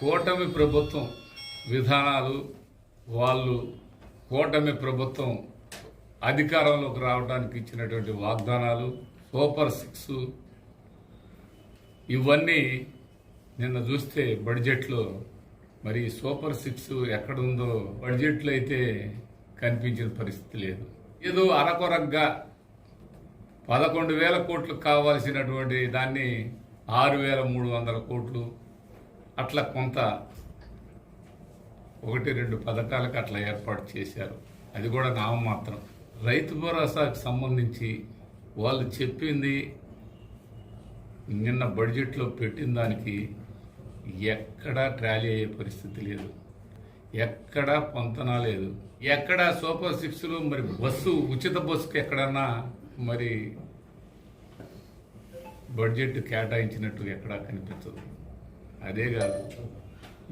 కూటమి ప్రభుత్వం విధానాలు వాళ్ళు కూటమి ప్రభుత్వం అధికారంలోకి రావడానికి ఇచ్చినటువంటి వాగ్దానాలు సూపర్ సిక్స్ ఇవన్నీ నిన్న చూస్తే బడ్జెట్లో మరి సూపర్ సిక్స్ ఎక్కడుందో బడ్జెట్లో అయితే కనిపించిన పరిస్థితి లేదు. ఏదో అరకొరగ్గా పదకొండు వేల కోట్లు కావాల్సినటువంటి దాన్ని ఆరు వేల మూడు వందల కోట్లు అట్లా కొంత ఒకటి రెండు పథకాలకు అట్లా ఏర్పాటు చేశారు. అది కూడా నామమాత్రం రైతు భరోసాకు సంబంధించి వాళ్ళు చెప్పింది నిన్న బడ్జెట్లో పెట్టిన దానికి ఎక్కడా ట్రాలీ అయ్యే పరిస్థితి లేదు. ఎక్కడా పొంతన లేదు. ఎక్కడా సూపర్ సిక్స్లు మరి బస్సు ఉచిత బస్సుకి ఎక్కడన్నా మరి బడ్జెట్ కేటాయించినట్టు ఎక్కడా కనిపించదు. అదే కాదు.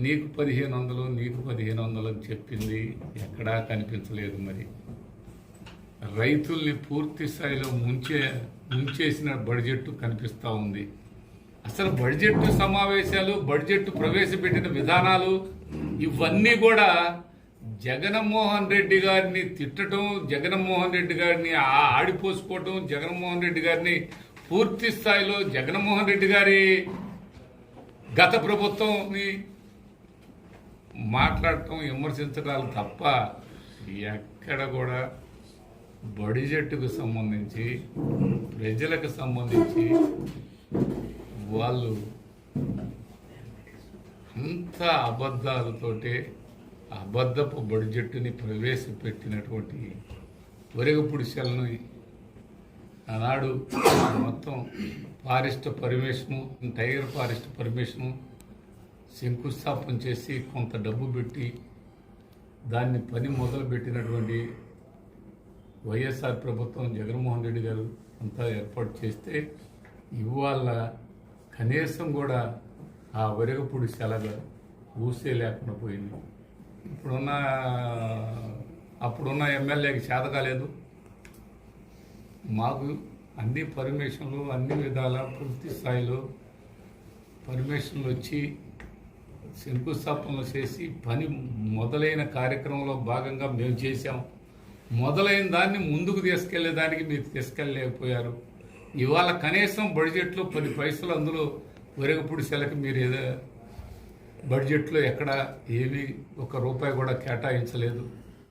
నీకు పదిహేను వందలు నీకు పదిహేను వందలు అని చెప్పింది ఎక్కడా కనిపించలేదు మరి. రైతుల్ని పూర్తి స్థాయిలో ముంచే ముంచేసిన బడ్జెట్ కనిపిస్తూ ఉంది. అసలు బడ్జెట్ సమావేశాలు బడ్జెట్ ప్రవేశపెట్టిన విధానాలు ఇవన్నీ కూడా జగన్మోహన్ రెడ్డి గారిని తిట్టడం జగన్మోహన్ రెడ్డి గారిని ఆడిపోసుకోవటం జగన్మోహన్ రెడ్డి గారిని పూర్తి స్థాయిలో జగన్మోహన్ రెడ్డి గారి గత ప్రభుత్వంని మాట్లాడటం విమర్శించడాలు తప్ప ఎక్కడ కూడా బడ్జెట్కు సంబంధించి ప్రజలకు సంబంధించి వాళ్ళు అంత అబద్ధాలతోటే అబద్ధపు బడ్జెట్ని ప్రవేశపెట్టినటువంటి ఒరగపుడి సెల్ను ఆనాడు మొత్తం forest permission tiger forest permission శంకుస్థాపన చేసి కొంత డబ్బు పెట్టి దాన్ని పని మొదలుపెట్టినటువంటి వైఎస్ఆర్ ప్రభుత్వం జగన్మోహన్ రెడ్డి గారు అంతా ఏర్పాటు చేస్తే ఇవాళ కనీసం కూడా ఆ వరగపూడి సెలగ ఊసే లేకుండా పోయింది. ఇప్పుడున్న అప్పుడున్న ఎమ్మెల్యేకి చేత కాలేదు మాకు అన్ని పర్మిషన్లు అన్ని విధాల పూర్తి స్థాయిలో పర్మిషన్లు వచ్చి శంకుస్థాపనలు చేసి పని మొదలైన కార్యక్రమంలో భాగంగా మేము చేశాం. మొదలైన దాన్ని ముందుకు తీసుకెళ్ళేదానికి మీరు తీసుకెళ్ళలేకపోయారు. ఇవాళ కనీసం బడ్జెట్లో పది పైసలు అందులో వెరగపూడి సెలకు మీరు ఏదో బడ్జెట్లో ఎక్కడ ఏమీ ఒక రూపాయి కూడా కేటాయించలేదు.